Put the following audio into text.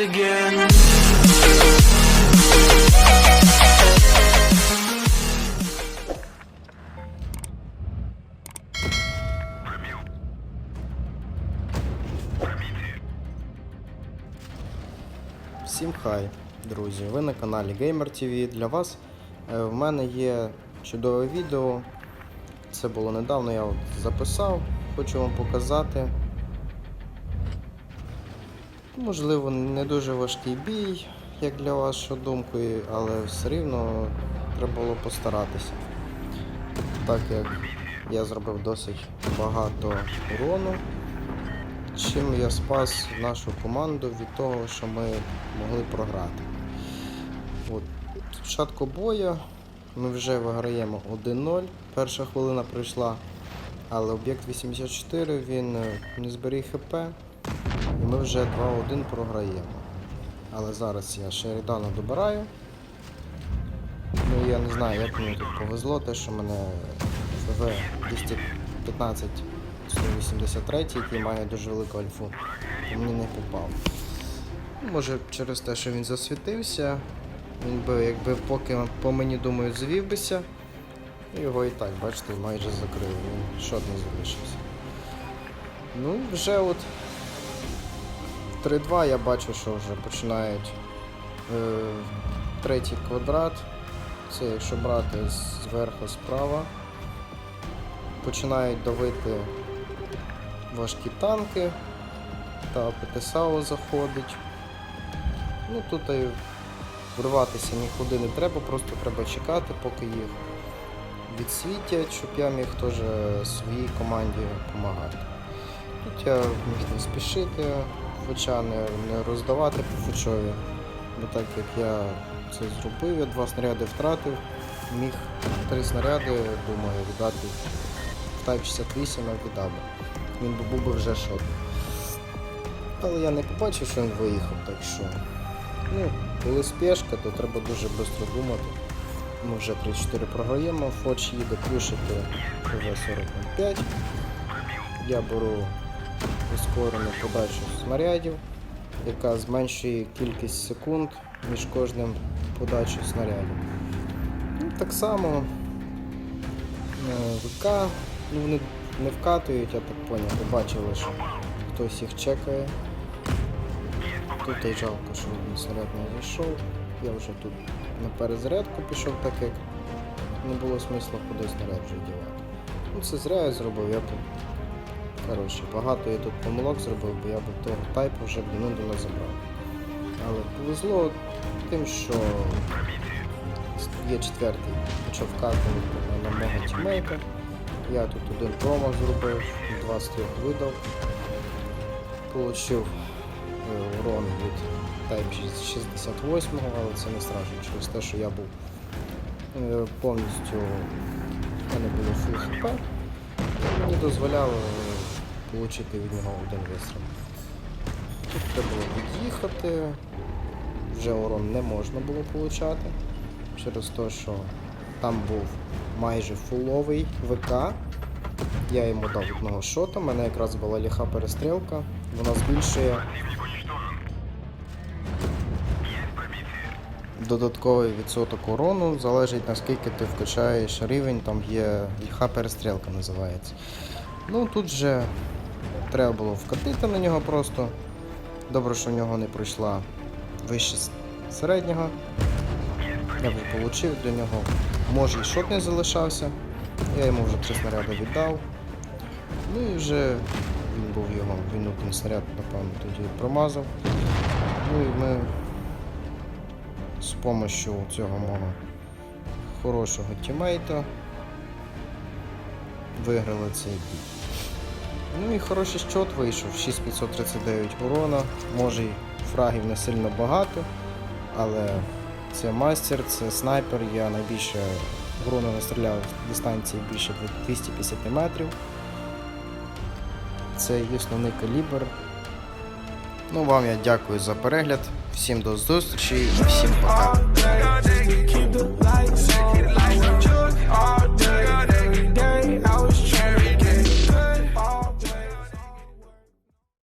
again. Всім хай, друзі! Ви на каналі Gamer TV. Для вас е, в мене є чудове відео. Це було недавно, я от записав, хочу вам показати. Можливо, не дуже важкий бій, як для вашої думки, але все рівно треба було постаратися. Так як я зробив досить багато урону, чим я спас нашу команду від того, що ми могли програти. От, спочатку бою ми вже виграємо 1-0. Перша хвилина пройшла, але об'єкт 84 він е, не зберіг ХП, і ми вже 2-1 програємо. Але зараз я Шерідана добираю. Ну я не знаю, як мені тут повезло, те, що мене ФВ 215 183, який має дуже велику альфу, мені не попав. Ну, Може через те, що він засвітився, він би, якби поки по мені думаю, звів бися, і його і так, бачите, майже закрив, він шот не залишився. Ну, вже от 3-2 я бачу, що вже починають е, третій квадрат. Це якщо брати зверху справа. Починають давити важкі танки, та ПТСАУ заходить. Ну тут і вриватися нікуди не треба, просто треба чекати, поки їх відсвітять, щоб я міг теж своїй команді допомагати. Тут я міг не спішити, хоча не, не роздавати по фучові, бо так як я це зробив, я два снаряди втратив, міг три снаряди, думаю, віддати в Type 68 я віддав. Він був би вже шот. Але я не побачив, що він виїхав, так що. Ну, коли спешка, то треба дуже швидко думати. Ми вже 3-4 програємо, Фоч їде плюшити ПВ-45. Я беру прискорену подачу снарядів, яка зменшує кількість секунд між кожним подачею снарядів. Ну, так само е, ВК, ну вони не вкатують, я так поняв, ви бачили, що хтось їх чекає. Тут і жалко, що він снаряд не зайшов. Я вже тут на перезарядку пішов, так як не було смисла куди снаряд вже дівати. Ну це зря я зробив, я б. Коротше, багато я тут помилок зробив, бо я б того тайпу вже б давно забрав. Але повезло тим, що є четвертий, почав вкатувати на мого тімейта. Я тут один промах зробив, 20 видав. Получив е, урон від Type 68, але це не страшно через те, що я був е, повністю в мене було full HP. Мені дозволяло отримати від нього один вистріл. Тут треба було від'їхати, вже урон не можна було получати через те, що там був майже фуловий ВК. Я йому дав одного шота, в мене якраз була ліха перестрілка, вона збільшує додатковий відсоток урону, залежить наскільки ти вкачаєш рівень, там є ліха перестрілка називається. Ну тут же треба було вкатити на нього просто. Добре, що в нього не пройшла вище середнього. Я вже отримав для нього. Може і шот не залишався. Я йому вже три снаряди віддав. Ну і вже він був його, він один снаряд, напевно, тоді промазав. Ну і ми з допомогою цього мого хорошого тімейта виграли цей бій. Ну і хороший щот вийшов, 6539 урона, може й фрагів не сильно багато, але це мастер, це снайпер, я найбільше урону настріляв з дистанції більше 250 метрів. Це основний калібр. Ну вам я дякую за перегляд. Всім до зустрічі і всім пока.